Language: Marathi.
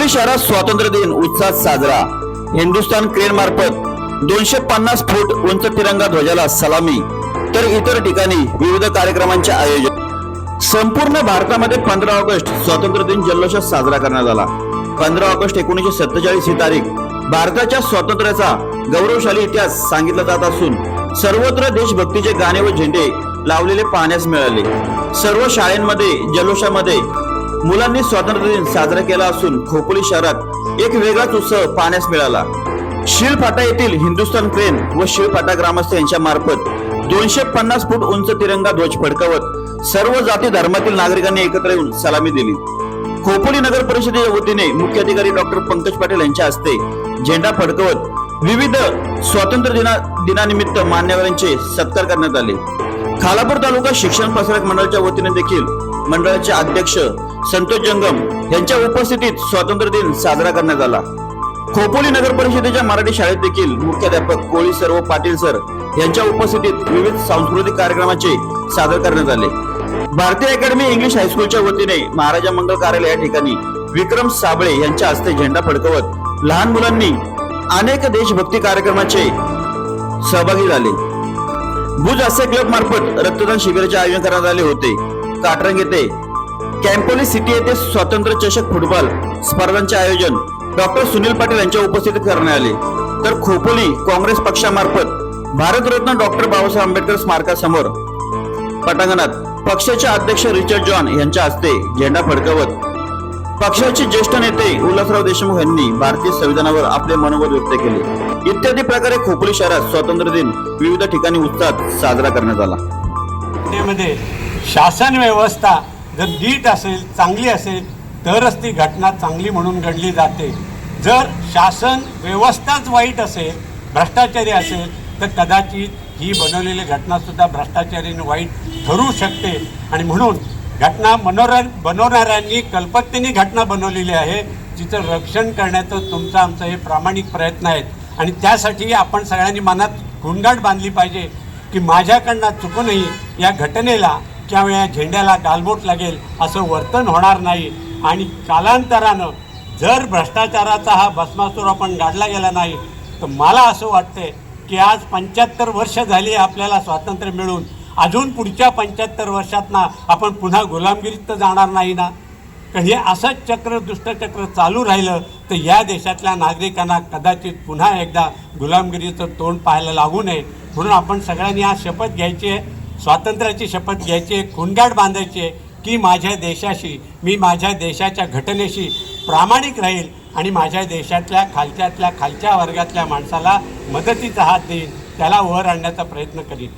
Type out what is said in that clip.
हिंगोली शहरात स्वातंत्र्य दिन उत्साहात साजरा. हिंदुस्थान क्रेन मार्फत दोनशे पन्नास फूट उंच तिरंगा ध्वजाला सलामी. तर इतर ठिकाणी विविध कार्यक्रमांचे आयोजन. संपूर्ण भारतामध्ये पंधरा ऑगस्ट स्वातंत्र्य दिन जल्लोषात साजरा करण्यात आला. पंधरा ऑगस्ट एकोणीसशे सत्तेचाळीस ही तारीख भारताच्या स्वातंत्र्याचा गौरवशाली इतिहास सांगितला जात असून सर्वत्र देशभक्तीचे गाणे व झेंडे लावलेले पाहण्यास मिळाले. सर्व शाळेमध्ये जल्लोषामध्ये मुलांनी स्वातंत्र्य दिन साजरा केला असून खोपोली शहरात एक वेगळाच उत्सव पाहण्यास मिळाला. शिळफाटा येथील हिंदुस्थान क्रेन व शिळफाटा ग्रामस्थ यांच्या मार्फत दोनशे पन्नास फूट उंच तिरंगा ध्वज फडकावत सर्व जाती धर्मातील नागरिकांनी एकत्र येऊन सलामी दिली. खोपोली नगर परिषदेच्या वतीने मुख्याधिकारी डॉक्टर पंकज पाटील यांच्या हस्ते झेंडा फडकवत विविध स्वातंत्र्य दिना दिनानिमित्त मान्यवरांचे सत्कार करण्यात आले. खालापूर तालुका शिक्षण प्रसारक मंडळाच्या वतीने देखील मंडळाचे अध्यक्ष संतोष जंगम यांच्या उपस्थितीत स्वातंत्र्य दिन साजरा करण्यात आला. खोपोली नगर परिषदेच्या मराठी शाळेत देखील मुख्याध्यापक कोळी सर व पाटील सर यांच्या उपस्थितीत विविध सांस्कृतिक कार्यक्रमाचे सादर करण्यात आले. भारतीय अकॅडमी इंग्लिश हायस्कूलच्या वतीने महाराजा मंगल कार्यालय या ठिकाणी विक्रम साबळे यांच्या हस्ते झेंडा फडकवत लहान मुलांनी अनेक देशभक्ती कार्यक्रमाचे सहभागी झाले. भुज असे क्लब मार्फत रक्तदान शिबिराचे आयोजन करण्यात आले होते. काटरंग येथे. कॅम्पोली सिटी येथे स्वातंत्र्य चषक फुटबॉल स्पर्धांचे आयोजन डॉक्टर सुनील पाटील यांच्या उपस्थितीत करण्यात आले. तर खोपोली काँग्रेस पक्षामार्फत भारतरत्न डॉक्टर बाबासाहेब आंबेडकर स्मारकासमोर पटांगणात पक्षाचे अध्यक्ष रिचर्ड जॉन यांच्या हस्ते झेंडा फडकवत पक्षाचे ज्येष्ठ नेते उल्हासराव देशमुख यांनी भारतीय संविधानावर आपले मनोगत व्यक्त केले. इत्यादी प्रकारे खोपोली शहरात स्वातंत्र्य दिन विविध ठिकाणी उत्साहात साजरा करण्यात आला. शासन व्यवस्था जर नीट असेल चांगली असेल तरच ती घटना चांगली म्हणून घडली जाते. जर शासन व्यवस्थाच वाईट असेल भ्रष्टाचारी असेल तर कदाचित ही बनवलेली घटनासुद्धा भ्रष्टाचारीने वाईट ठरू शकते. आणि म्हणून घटना मनोर बनवणाऱ्यांनी कल्पकतेने घटना बनवलेली आहे तिचं रक्षण करण्याचं तुमचं आमचं हे प्रामाणिक प्रयत्न आहेत. आणि त्यासाठी आपण सगळ्यांनी मनात गुणगाठ बांधली पाहिजे की माझ्याकडनं चुकूनही या घटनेला किंवा झेंड्याला गालबोट लागेल असं वर्तन होणार नाही. आणि कालांतरानं जर भ्रष्टाचाराचा हा भस्मासूर आपण गाडला गेला नाही तर मला असं वाटतंय की आज पंच्याहत्तर वर्ष झाली आपल्याला स्वातंत्र्य मिळून. अजून पुढच्या पंच्याहत्तर वर्षात ना आपण पुन्हा गुलामगिरीत तर जाणार नाही ना? तर हे असंच चक्र दुष्टचक्र चालू राहिलं तर या देशातल्या नागरिकांना कदाचित पुन्हा एकदा गुलामगिरीचं तोंड पाहायला लागू नये. म्हणून आपण सगळ्यांनी आज शपथ घ्यायची आहे. स्वातंत्र्याची शपथ घ्यायची आहे खुणगाठ बांधायची आहे की माझ्या देशाशी मी माझ्या देशाच्या घटनेशी प्रामाणिक राहील आणि माझ्या देशातल्या खालच्यातल्या खालच्या वर्गातल्या माणसाला मदतीचा हात देईन त्याला वर आणण्याचा प्रयत्न करीन.